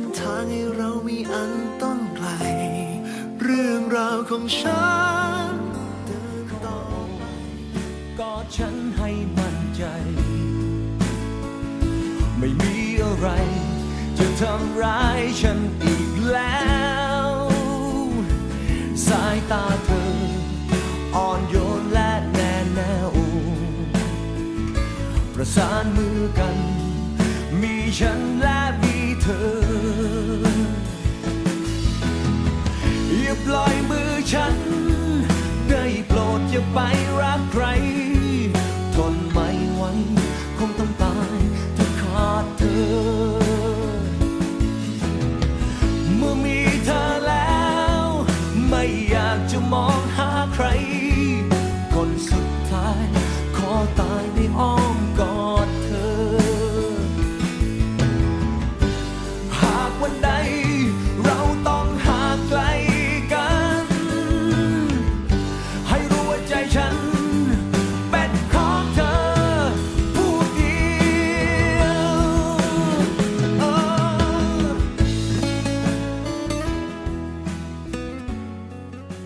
นทางให้เรามีอันต้องไกล เรื่องราวของฉันเดินต่อไปกอดฉันให้มั่นใจ ไม่มีอะไร จะทำร้ายฉันอีกแล้ว สายตาเธอ อ่อนโยนและแน่แน่วประสานมือกัน มีฉันและมีเธอ ล่อยมือฉัน ได้โปรดอย่าไปรักใคร ทนไม่ไหวคงต้องตายถ้าขาดเธอ